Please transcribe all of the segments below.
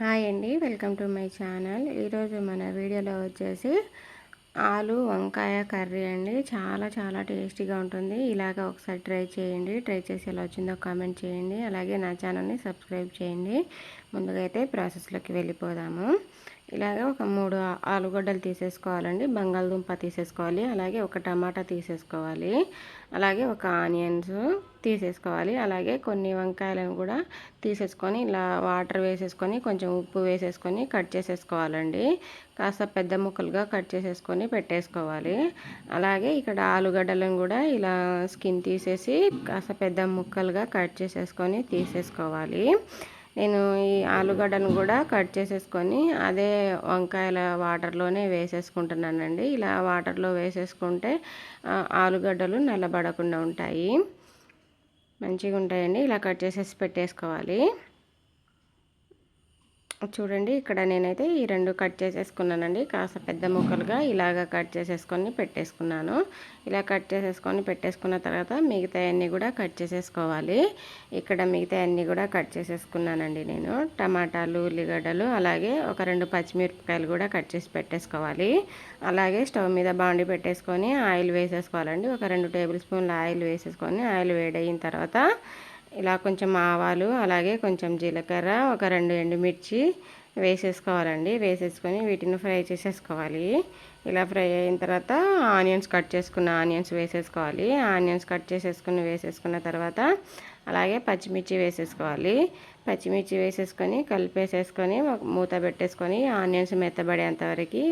Hi అండి. Welcome to my channel. ఈరోజు మన వీడియోలో వచ్చేసి ఆలు వంకాయ కర్రీ అండి. చాలా చాలా టేస్టీగా ఉంటుంది. ఇలాగ ఒకసారి ట్రై చేయండి. ట్రై చేసి ఎలా వచ్చిందో కామెంట్ చేయండి. అలాగే నా ఛానల్ని సబ్స్క్రైబ్ చేయండి. ముందుగా అయితే ప్రాసెస్లోకి వెళ్ళిపోదాము. ఇలాగ ఒక మూడు ఆలుగడ్డలు తీసేసుకోవాలండి. బంగాళదుంప తీసేసుకోవాలి. అలాగే ఒక టమాటా తీసేసుకోవాలి. అలాగే ఒక ఆనియన్స్ తీసేసుకోవాలి. అలాగే కొన్ని వంకాయలను కూడా తీసేసుకొని ఇలా వాటర్ వేసేసుకొని కొంచెం ఉప్పు వేసేసుకొని కట్ చేసేసుకోవాలండి. కాస్త పెద్ద ముక్కలుగా కట్ చేసేసుకొని పెట్టేసుకోవాలి. అలాగే ఇక్కడ ఆలుగడ్డలను కూడా ఇలా స్కిన్ తీసేసి కాస్త పెద్ద ముక్కలుగా కట్ చేసేసుకొని తీసేసుకోవాలి. నేను ఈ ఆలుగడ్డను కూడా కట్ చేసేసుకొని అదే వంకాయల వాటర్లోనే వేసేసుకుంటున్నానండి. ఇలా వాటర్లో వేసేసుకుంటే ఆలుగడ్డలు నల్లబడకుండా ఉంటాయి. మంచిగా ఉంటాయండి ఇలా కట్ చేసేసి పెట్టేసుకోవాలి. చూడండి ఇక్కడ నేనైతే ఈ రెండు కట్ చేసేసుకున్నానండి. కాస్త పెద్ద ముక్కలుగా ఇలాగ కట్ చేసేసుకొని పెట్టేసుకున్నాను. ఇలా కట్ చేసేసుకొని పెట్టేసుకున్న తర్వాత మిగతా అన్నీ కూడా కట్ చేసేసుకోవాలి. ఇక్కడ మిగతా అన్నీ కూడా కట్ చేసేసుకున్నానండి నేను. టమాటాలు ఉల్లిగడ్డలు అలాగే ఒక రెండు పచ్చిమిరపకాయలు కూడా కట్ చేసి పెట్టేసుకోవాలి. అలాగే స్టవ్ మీద బాండి పెట్టేసుకొని ఆయిల్ వేసేసుకోవాలండి. ఒక రెండు టేబుల్ స్పూన్ల ఆయిల్ వేసేసుకొని ఆయిల్ వేడయిన తర్వాత ఇలా కొంచెం ఆవాలు అలాగే కొంచెం జీలకర్ర ఒక రెండు ఎండుమిర్చి వేసేసుకోవాలండి. వేసేసుకొని వీటిని ఫ్రై చేసేసుకోవాలి. ఇలా ఫ్రై అయిన తర్వాత ఆనియన్స్ కట్ చేసుకున్న ఆనియన్స్ వేసేసుకోవాలి. ఆనియన్స్ కట్ చేసేసుకుని వేసేసుకున్న తర్వాత అలాగే పచ్చిమిర్చి వేసేసుకోవాలి. పచ్చిమిర్చి వేసేసుకొని కలిపేసేసుకొని మూత పెట్టేసుకొని ఆనియన్స్ మెత్తబడేంతవరకు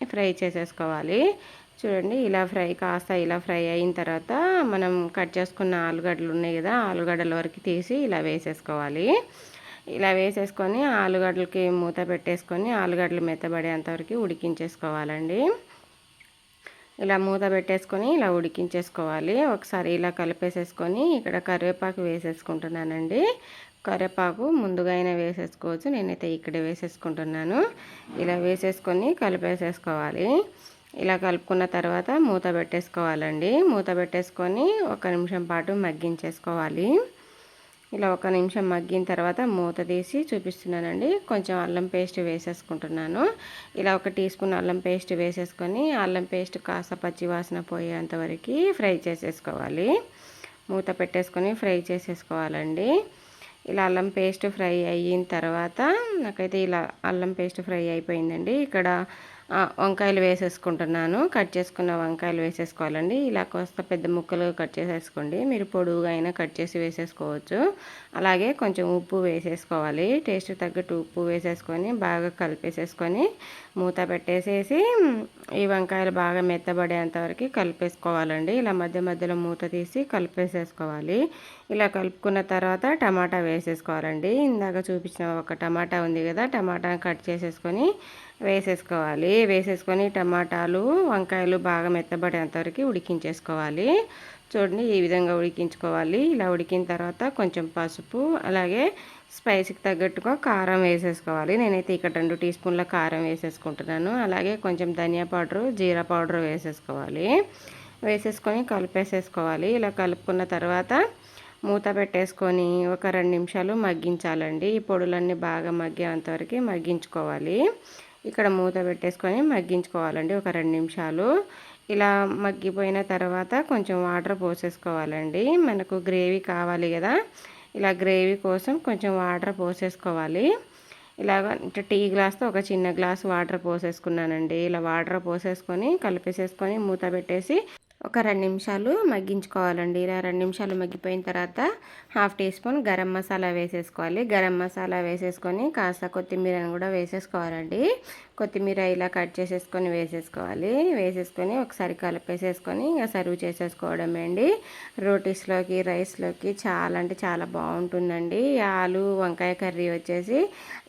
ఫ్రై చేసేసుకోవాలి. చూడండి ఇలా ఫ్రై కాస్త ఇలా ఫ్రై అయిన తర్వాత మనం కట్ చేసుకున్న ఆలుగడ్డలు ఉన్నాయి కదా ఆలుగడ్డల వరకు తీసి ఇలా వేసేసుకోవాలి. ఇలా వేసేసుకొని ఆలుగడ్డలకి మూత పెట్టేసుకొని ఆలుగడ్డలు మెత్తబడేంతవరకు ఉడికించేసుకోవాలండి. ఇలా మూత పెట్టేసుకొని ఇలా ఉడికించేసుకోవాలి. ఒకసారి ఇలా కలిపేసేసుకొని ఇక్కడ కరివేపాకు వేసేసుకుంటున్నానండి. కరివేపాకు ముందుగా అయినా వేసేసుకోవచ్చు నేనైతే ఇక్కడ వేసేసుకుంటున్నాను. ఇలా వేసేసుకొని కలిపేసేసుకోవాలి. ఇలా కలుపుకున్న తర్వాత మూత పెట్టేసుకోవాలండి. మూత పెట్టేసుకొని ఒక నిమిషం పాటు మగ్గించేసుకోవాలి. ఇలా ఒక నిమిషం మగ్గిన తర్వాత మూత తీసి చూపిస్తున్నానండి. కొంచెం అల్లం పేస్ట్ వేసేసుకుంటున్నాను. ఇలా ఒక టీ స్పూన్ అల్లం పేస్ట్ వేసేసుకొని అల్లం పేస్ట్ కాస్త పచ్చి వాసన పోయేంతవరకు ఫ్రై చేసేసుకోవాలి. మూత పెట్టేసుకొని ఫ్రై చేసేసుకోవాలండి. ఇలా అల్లం పేస్ట్ ఫ్రై అయిన తర్వాత నాకైతే ఇలా అల్లం పేస్ట్ ఫ్రై అయిపోయిందండి. ఇక్కడ వంకాయలు వేసేసుకుంటున్నాను. కట్ చేసుకున్న వంకాయలు వేసేసుకోవాలండి. ఇలా కోస్త పెద్ద ముక్కలు కట్ చేసేసుకోండి. మీరు పొడుగుగా అయినా కట్ చేసి వేసేసుకోవచ్చు. అలాగే కొంచెం ఉప్పు వేసేసుకోవాలి. టేస్ట్ తగ్గట్టు ఉప్పు వేసేసుకొని బాగా కలిపేసేసుకొని మూత పెట్టేసేసి ఈ వంకాయలు బాగా మెత్తబడేంతవరకు కలిపేసుకోవాలండి. ఇలా మధ్య మధ్యలో మూత తీసి కలిపేసేసుకోవాలి. ఇలా కలుపుకున్న తర్వాత టమాటా వేసేసుకోవాలండి. ఇందాక చూపించిన ఒక టమాటా ఉంది కదా టమాటా కట్ చేసేసుకొని వేసేసుకోవాలి. వేసేసుకొని టమాటాలు వంకాయలు బాగా మెత్తబడేంతవరకు ఉడికించేసుకోవాలి. చూడండి ఈ విధంగా ఉడికించుకోవాలి. ఇలా ఉడికిన తర్వాత కొంచెం పసుపు అలాగే స్పైసీకి తగ్గట్టుగా కారం వేసేసుకోవాలి. నేనైతే ఇక్కడ రెండు టీ స్పూన్ల కారం వేసేసుకుంటున్నాను. అలాగే కొంచెం ధనియా పౌడరు జీరా పౌడర్ వేసేసుకోవాలి. వేసేసుకొని కలిపేసేసుకోవాలి. ఇలా కలుపుకున్న తర్వాత మూత పెట్టేసుకొని ఒక రెండు నిమిషాలు మగ్గించాలండి. ఈ పొడులన్నీ బాగా మగ్గేంతవరకు మగ్గించుకోవాలి. ఇక్కడ మూత పెట్టేసుకొని మగ్గించుకోవాలండి ఒక రెండు నిమిషాలు. ఇలా మగ్గిపోయిన తర్వాత కొంచెం వాటర్ పోసేసుకోవాలండి. మనకు గ్రేవీ కావాలి కదా. ఇలా గ్రేవీ కోసం కొంచెం వాటర్ పోసేసుకోవాలి. ఇలాగ టీ గ్లాస్తో ఒక చిన్న గ్లాస్ వాటర్ పోసేసుకున్నానండి. ఇలా వాటర్ పోసేసుకొని కలిపేసేసుకొని మూత పెట్టేసి ఒక రెండు నిమిషాలు మగ్గించుకోవాలండి. ఇలా రెండు నిమిషాలు మగ్గిపోయిన తర్వాత half teaspoon garam masala వేసేసుకోవాలి. గరం మసాలా వేసేసుకొని కాస్త కొత్తిమీరని కూడా వేసేసుకోవాలండి. కొత్తిమీర ఇలా కట్ చేసేసుకొని వేసేసుకోవాలి. వేసేసుకొని ఒకసారి కలిపేసేసుకొని ఇంకా సర్వ్ చేసేసుకోవడమే అండి. రోటీస్లోకి రైస్లోకి చాలా అంటే చాలా బాగుంటుందండి. ఆలు వంకాయ కర్రీ వచ్చేసి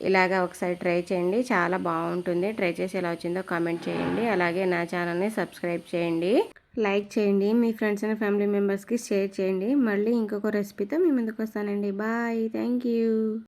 ఇలాగా ఒకసారి ట్రై చేయండి. చాలా బాగుంటుంది. ట్రై చేసి ఎలా వచ్చిందో కామెంట్ చేయండి. అలాగే నా ఛానల్ని సబ్స్క్రైబ్ చేయండి. లైక్ చేయండి మీ ఫ్రెండ్స్ అండ్ ఫ్యామిలీ మెంబర్స్కి షేర్ చేయండి. మళ్ళీ ఇంకొక రెసిపీతో మీ ముందుకు వస్తానండి. బాయ్. Thank you